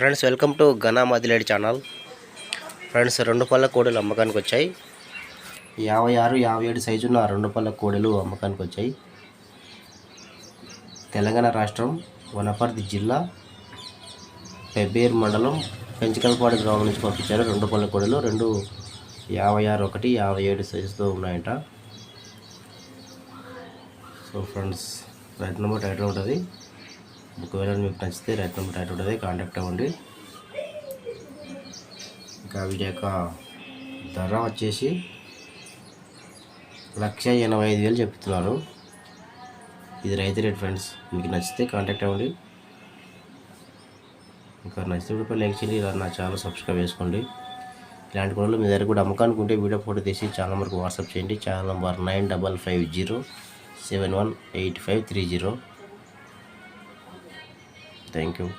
Friends welcome to ఘనా మదిలేడి channel friends రెండు పళ్ళ కోడలు అమ్మకానికి వచ్చాయి. యాభై ఆరు యాభై ఏడు సైజున్న రెండు పళ్ళ కోడలు అమ్మకానికి వచ్చాయి. తెలంగాణ రాష్ట్రం వనపర్తి జిల్లా పెబ్బేరు మండలం పెంచకల్పాడు గ్రామం నుంచి పంపించారు రెండు పళ్ళ కోడలు. రెండు యాభై ఆరు ఒకటి యాభై ఏడు సైజుతో ఉన్నాయంట. So friends right number tight ఉంటుంది. ఒకవేళ మీకు నచ్చితే రైట్ నెంబర్ రైట్ ఉంటుంది కాంటాక్ట్ అవ్వండి. ఇంకా వీటి యొక్క ధర వచ్చేసి లక్ష ఎనభై ఐదు వేలు చెప్తున్నారు. ఇది రైతు రేట్ ఫ్రెండ్స్ మీకు నచ్చితే కాంటాక్ట్ అవ్వండి. ఇంకా నచ్చితే కూడా లైక్ చేయండి ఇలా నా ఛానల్ సబ్స్క్రైబ్ చేసుకోండి. ఇలాంటి కొనలు మీ దగ్గర కూడా అమ్మకానుకుంటే వీడియో ఫోటో తీసి ఛానల్ నెంబర్కి వాట్సాప్ చేయండి. Channel number nine double five zero seven one eight five three zero. Thank you.